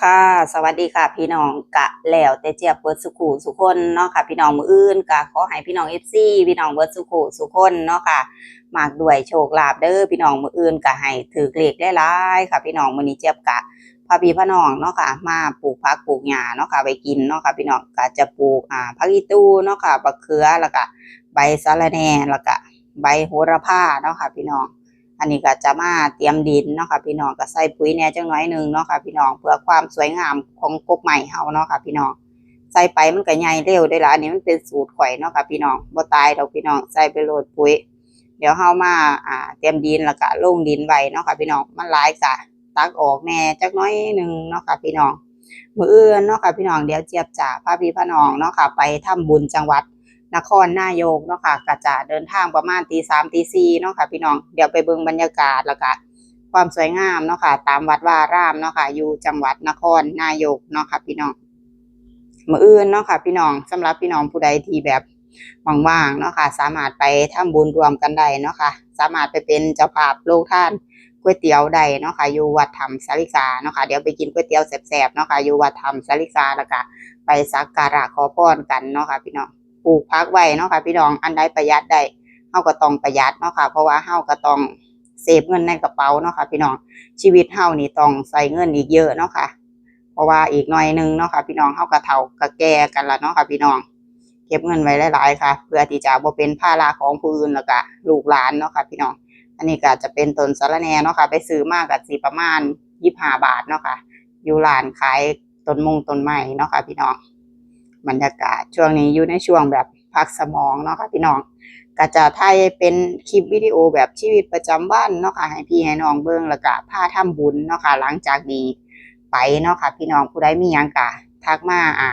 ค่ะ สวัสดีค่ะ พี่น้องกะแล้วแต่เจียบเบิร์ดสุขุสุคนเนาะค่ะ พี่น้องมืออื่นกะขอให้พี่น้องเอฟซีพี่น้องเบิร์ดสุขุสุคนเนาะค่ะมากด้วยโชคลาภเด้อพี่น้องมืออื่นกะให้ถือเกลขได้หลายค่ะ พี่น้องมือนี้เจียบกะพาพี่พาน้องเนาะค่ะ มาปลูกผักปลูกหญ้าเนาะค่ะไปกินเนาะค่ะ พี่น้องกะจะปลูกอ่าผักอีตู้เนาะค่ะบักเขือแล้วก็ใบสะระแหน่แล้วก็ใบโหระพาเนาะค่ะ พี่น้อง อันนี้ก็จะมาเตรียมดินเนาะค่ะพี่น้องก็ใส่ปุ๋ยแหน่จังน้อยหนึงเนาะค่ะพี่น้องเพื่อความสวยงามของกกใหม่เฮาเนาะค่ะพี่น้องใส่ไปมันก็ใหญ่เร็วได้ละอันนี้มันเป็นสูตรข่อยเนาะค่ะพี่น้องบ่ตายดอกพี่น้องใส่ไปโหลดปุ๋ย เดี๋ยวเฮามาอ่าเตรียมดินแล้วก็ลงดินไว้เนาะค่ะพี่น้องมันหลายกะตักออกแหน่จักน้อยหนึงเนาะค่ะพี่น้องมื้ออื่นเนาะค่ะพี่น้องเดี๋ยวเจี๊ยบจะพาพี่พาน้องเนาะค่ะไปทำบุญจังหวัด นครนายกเนาะค่ะก็จะเดินทางประมาณตีสามตีสี่เนาะค่ะพี่น้องเดี๋ยวไปเบิ่งบรรยากาศแล้วก็ความสวยงามเนาะค่ะ ตามวัดวารามเนาะค่ะ อยู่จังหวัดนครนายกเนาะค่ะ พี่น้องมืออื่นเนาะค่ะ พี่น้องสำหรับพี่น้องผู้ใดที่แบบว่างๆเนาะค่ะ สามารถไปทำบุญรวมกันได้เนาะค่ะ สามารถไปเป็นเจ้าภาพโรงทานก๋วยเตี๋ยวได้เนาะค่ะอยู่วัดธรรมสาริกาเนาะค่ะเดี๋ยวไปกินก๋วยเตี๋ยวแซ่บๆเนาะค่ะอยู่วัดธรรมสาริกาแล้วก็ไปสักการะขอพรกันเนาะค่ะ พี่น้อง ปลูกพักไว้เนาะค่ะพี่น้องอันใดประหยัดได้เฮาก็ต้องประหยัดเนาะค่ะเพราะว่าเฮาก็ต้องเซฟเงินในกระเป๋าเนาะค่ะพี่น้องชีวิตเฮานี่ต้องใส่เงินอีกเยอะเนาะค่ะ เพราะว่าอีกหน่อยหนึงเนาะค่ะพี่น้องเฮาก็เฒ่าก็แก่กันละเนาะค่ะพี่น้อง เก็บเงินไว้หลายๆค่ะ เพื่อที่จะบ่เป็นภาระของผู้อื่นแล้วก็ลูกหลานเนาะค่ะพี่น้อง อันนี้ก็จะเป็นต้นสะระแหน่เนาะค่ะ ไปซื้อมาก็สิประมาณ25บาทเนาะค่ะอยู่ร้านขายต้นมงต้นไม้เนาะค่ะพี่น้อง บรรยากาศช่วงนี้อยู่ในช่วงแบบพักสมองเนาะค่ะพี่น้องก็จะถ่ายเป็นคลิปวิดีโอแบบชีวิตประจำวันเนาะค่ะให้พี่ให้น้องเบิ่งแล้วก็พาทำบุญเนาะค่ะหลังจากนี้ไปเนาะค่ะพี่น้องผู้ใดมียังกะทักมาอ่า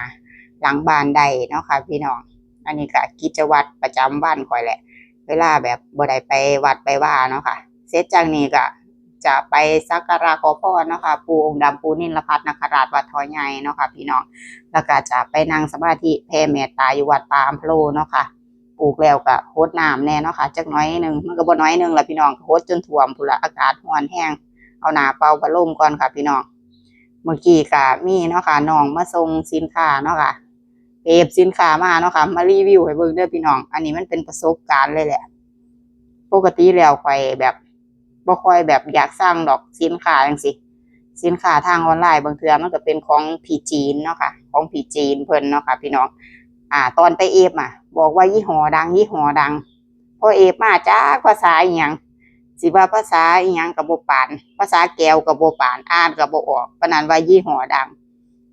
หลังบ้านใดเนาะค่ะพี่น้อง อันนี้ก็กิจวัตรประจำวันค่อยแหละ เวลาแบบบ่ได้ไปวัดไปว่าเนาะค่ะ เสร็จจากนี้ก็ จะไปสักการะขอพรเนาะค่ะปูองค์ดำปูนิลพัฒนคราชวัดทอใหญ่เนาะค่ะพี่น้องแล้วก็จะไปนั่งสมาธิแผ่เมตตาอยู่วัดป่าอัมพโลเนาะค่ะปลูกแล้วก็โคดน้ำแน่เนาะค่ะจักหน้อยหนึ่งมันก็บ่น้อยหนึ่งละพี่น้องโคดจนท่วมพุละอากาศร้อนแห้งเอาหนาเป่าพัดลมก่อนค่ะพี่น้องเมื่อกี้ก็มีเนาะค่ะน้องมาส่งสินค้าเนาะค่ะเก็บสินค้ามาเนาะค่ะมารีวิวให้เบิ่งเด้อพี่น้อง อันนี้มันเป็นประสบการณ์เลยแหละ ปกติแล้วข่อยแบบ บ่ค่อยแบบอยากสร้างดอกสินค้าจังซี่สินค้าทางออนไลน์บางเทื่อมันก็เป็นของผีจีนเนาะค่ะของผีจีนเพิ่นเนาะค่ะพี่น้องอ่า ตอนไปเอฟอะ บอกว่ายี่ห้อดังยี่ห้อดังพอเอฟมาจ้าภาษาอีหยังสิว่าภาษาอีหยังกับบ่ปาน ภาษาแก้วกับบ่ปานอ่านกับบ่ออกปนนั้นว่ายี่ห้อดัง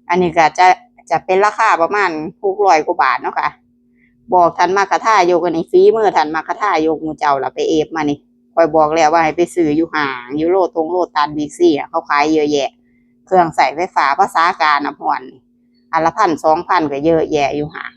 อันนี้ก็จะจะเป็นราคาประมาณ600กว่าบาทเนาะค่ะบอกท่านมากระท่ายกันนี้ฝีมือท่านมากระท่ายกมูเจ้าล่ะไปเอฟมานี่ คอยบอกแล้วว่าให้ไปซื้ออยู่ห่างอยู่โลตรงโลตันบีซี่อะเขาขายเยอะแยะ เครื่องใส่ไฟฟ้าภาษาการน้ำหอนอันละพันสองพันก็เยอะแยะอยู่ห่าง